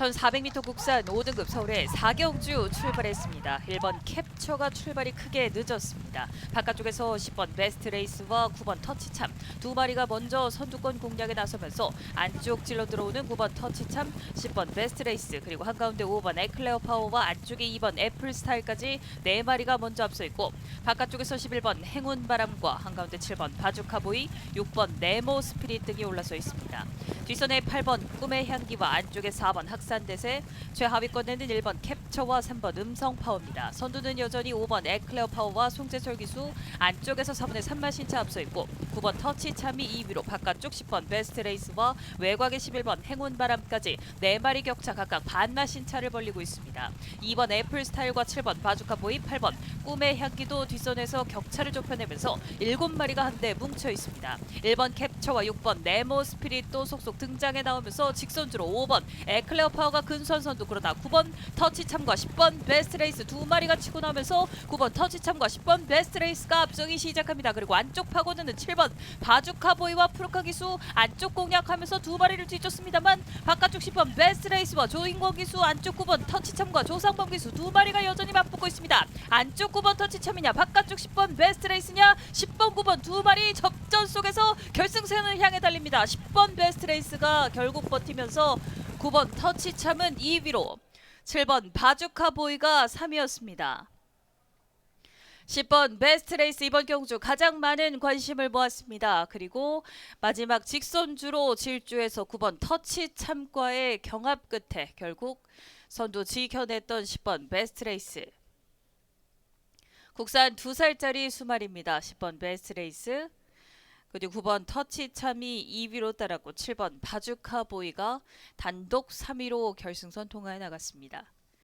1400m 국산 5등급 서울의 4경주 출발했습니다. 1번 캡처가 출발이 크게 늦었습니다. 바깥쪽에서 10번 베스트 레이스와 9번 터치참 두 마리가 먼저 선두권 공략에 나서면서 안쪽 찔러 들어오는 9번 터치참, 10번 베스트 레이스 그리고 한가운데 5번 에클레어 파워와 안쪽에 2번 애플 스타일까지 네 마리가 먼저 앞서 있고 바깥쪽에서 11번 행운 바람과 한가운데 7번 바주카 보이, 6번 네모 스피릿 등이 올라서 있습니다. 뒷선에 8번 꿈의 향기와 안쪽에 4번 학산 대세, 최하위권에는 1번 캡처와 3번 음성 파워입니다. 선두는 여전히 5번 에클레어 파워와 송재철 기수, 안쪽에서 4번의 산마신 차 앞서 있고 9번 터치 참이 2위로 바깥쪽 10번 베스트 레이스와 외곽의 11번 행운 바람까지 4마리 격차 각각 반마신 차를 벌리고 있습니다. 2번 애플 스타일과 7번 바주카 보이, 8번 꿈의 향기도 뒷선에서 격차를 좁혀내면서 7마리가 한데 뭉쳐 있습니다. 1번 캡처와 6번 네모 스피릿도 속속 등장해 나오면서 직선주로 5번 에클레어 파워 가 근선 선두 그러다 9번 터치 참과 10번 베스트 레이스 두 마리가 치고 나면서 9번 터치 참과 10번 베스트 레이스가 앞서기 시작합니다. 그리고 안쪽 파고드는 7번 바주카 보이와 프로카 기수 안쪽 공략하면서 두 마리를 뒤쫓습니다만 바깥쪽 10번 베스트 레이스와 조인권 기수 안쪽 9번 터치 참과 조상범 기수 두 마리가 여전히 맞붙고 있습니다. 안쪽 9번 터치 참이냐 바깥쪽 10번 베스트 레이스냐 10번 9번 두 마리 접전 속에서 결승선을 향해 달립니다. 10번 베스트 레이스가 결국 버티면서 9번 터치참은 2위로 7번 바주카 보이가 3위였습니다. 10번 베스트 레이스 이번 경주 가장 많은 관심을 모았습니다. 그리고 마지막 직선주로 질주해서 9번 터치 참과의 경합 끝에 결국 선두 지켜냈던 10번 베스트 레이스. 국산 2살짜리 수말입니다. 10번 베스트 레이스. 그리고 9번 터치 참이 2위로 따랐고 7번 바주카 보이가 단독 3위로 결승선 통과해 나갔습니다.